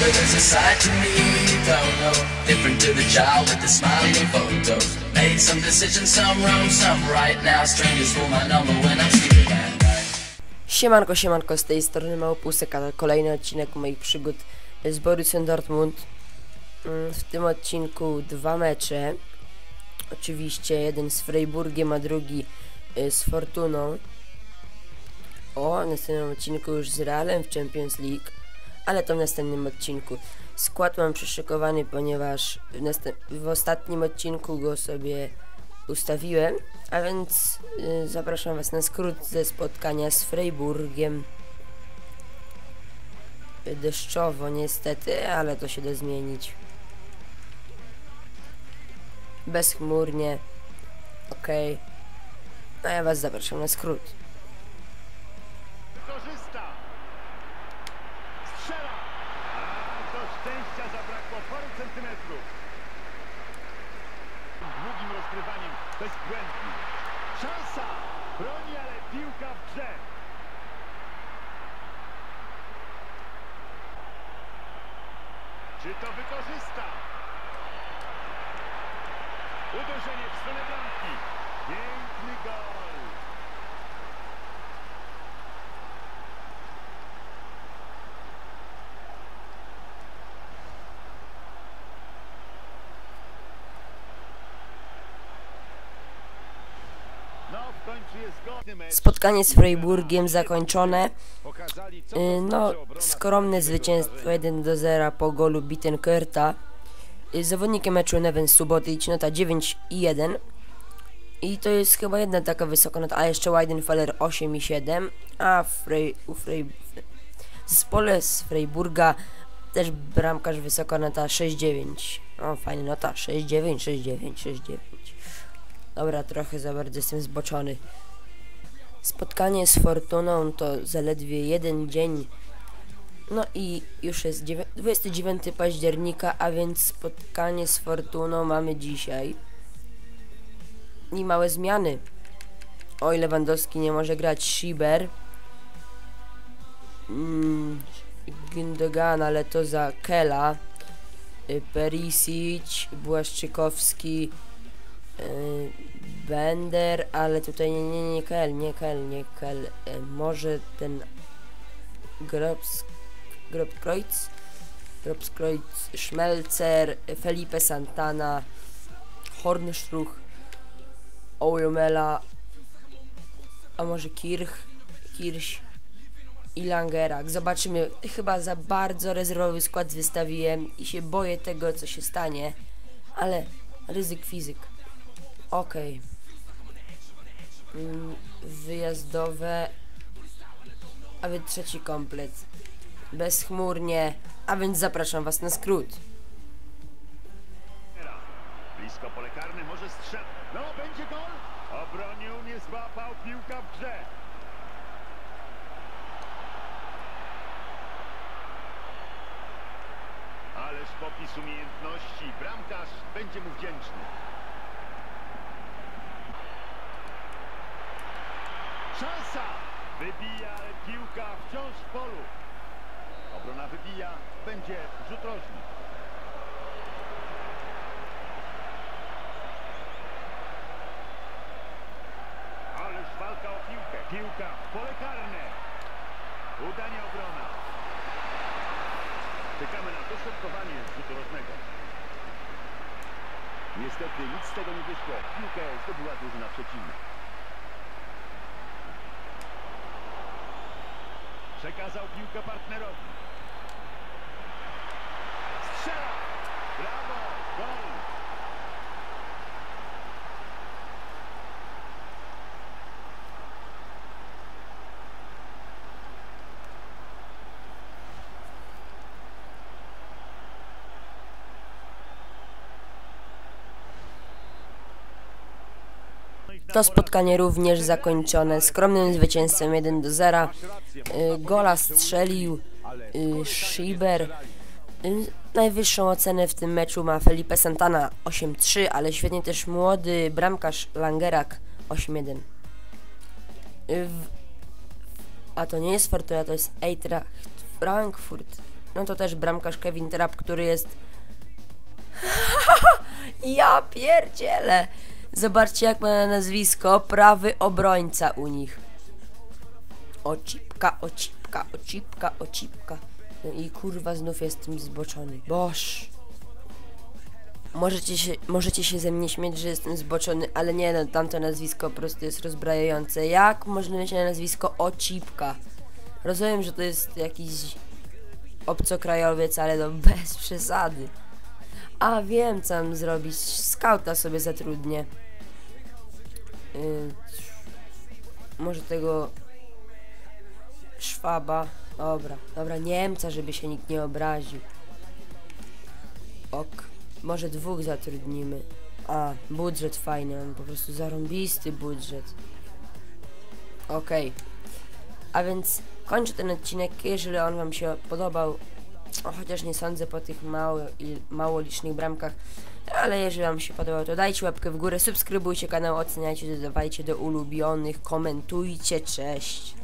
There's a side to me you don't know. Different to the child with the smiling photos. Made some decisions, some wrong, some right. Now strangers my number when I'm sleeping. Siemanko, siemanko, z tej strony Małopusek, a kolejny odcinek moich przygód z Borussią Dortmund. Mm, W tym odcinku dwa mecze. Oczywiście jeden z Freiburgiem, a drugi y, z Fortuną. O, w następnym odcinku już z Realem w Champions League, ale to w następnym odcinku. Skład mam przyszykowany, ponieważ w, w ostatnim odcinku go sobie ustawiłem, a więc y, zapraszam Was na skrót ze spotkania z Freiburgiem. Deszczowo niestety, ale to się da zmienić. Bezchmurnie. Okej. A ja Was zapraszam na skrót. Centymetrów. Długim rozgrywaniem, bezbłędnie. Szansa. Broni, ale piłka w grze. Czy to wykorzysta? Uderzenie w stronę bramki. Piękny gol. No, w końcu jest godny mecz. Spotkanie z Freiburgiem zakończone. Y, No, skromne zwycięstwo zalewu. 1 do 0 po golu Bittenkerta. Y, Zawodnikiem meczu Neven Subotic, nota 9 i 1. I to jest chyba jedna taka wysoka nota, a jeszcze Weidenfeller 8 i 7. A Frey, u Frey, w zespole z Freiburga też bramkarz wysoka nota 6-9. O, fajna nota, 6-9, 6-9, 6-9. Dobra, trochę za bardzo jestem zboczony. Spotkanie z Fortuną to zaledwie jeden dzień. No i już jest dziewię- 29 października, a więc spotkanie z Fortuną mamy dzisiaj. I małe zmiany. Oj, Lewandowski nie może grać Schieber. Mm, Gündogan, ale to za Kela. Y, Perisic, Błaszczykowski, Bender, ale tutaj nie, nie, nie Kel, nie Kel, nie. Y, Może ten Grobs, Grobkreutz, Grobskreutz, Schmelzer, Felipe Santana, Hornstruch, Oujomela, a może Kirch, Kirch i Langerak. Zobaczymy, chyba za bardzo rezerwowy skład wystawiłem i się boję tego, co się stanie, ale ryzyk fizyk. Okej. Mm, Wyjazdowe, a więc trzeci komplet. Bezchmurnie, a więc zapraszam Was na skrót. Blisko pole karne, może strzał. No, będzie gol. Obronił, nie złapał, piłka w grze. Ależ popis umiejętności. Bramkarz będzie mu wdzięczny. Wybija, piłka wciąż w polu. Obrona wybija, będzie rzut rożny. Ależ walka o piłkę. Piłka w pole karne. Udanie obrona. Czekamy na dośrodkowanie rzutu rożnego. Niestety nic z tego nie wyszło. Piłkę zdobyła drużyna przeciwna. Przekazał piłkę partnerowi. To spotkanie również zakończone skromnym zwycięstwem 1 do 0. Y, Gola strzelił y, Schieber. Y, Najwyższą ocenę w tym meczu ma Felipe Santana 8-3, ale świetnie też młody bramkarz Langerak 8-1. Y, w- A to nie jest Fortuna, to jest Eintracht Frankfurt. no to też bramkarz Kevin Trapp, który jest... ja pierdzielę! Zobaczcie jak ma na nazwisko prawy obrońca u nich. Ocipka, ocipka, ocipka, ocipka. No i kurwa znów jestem zboczony. Boż. Możecie się, możecie się ze mnie śmiać, że jestem zboczony, ale nie no, tamto nazwisko po prostu jest rozbrajające. Jak można mieć na nazwisko Ocipka? Rozumiem, że to jest jakiś obcokrajowiec, ale no bez przesady. A wiem, co mam zrobić. Skauta sobie zatrudnię. Yy, może tego Szwaba. Dobra, dobra, Niemca, żeby się nikt nie obraził. Ok, może dwóch zatrudnimy. A, budżet fajny, mam po prostu zarąbisty budżet. Okej. A więc kończę ten odcinek, jeżeli on wam się podobał. Chociaż nie sądzę po tych mało, mało licznych bramkach. Ale jeżeli wam się podobał, to dajcie łapkę w górę, subskrybujcie kanał, oceniajcie, dodawajcie do ulubionych, komentujcie, cześć.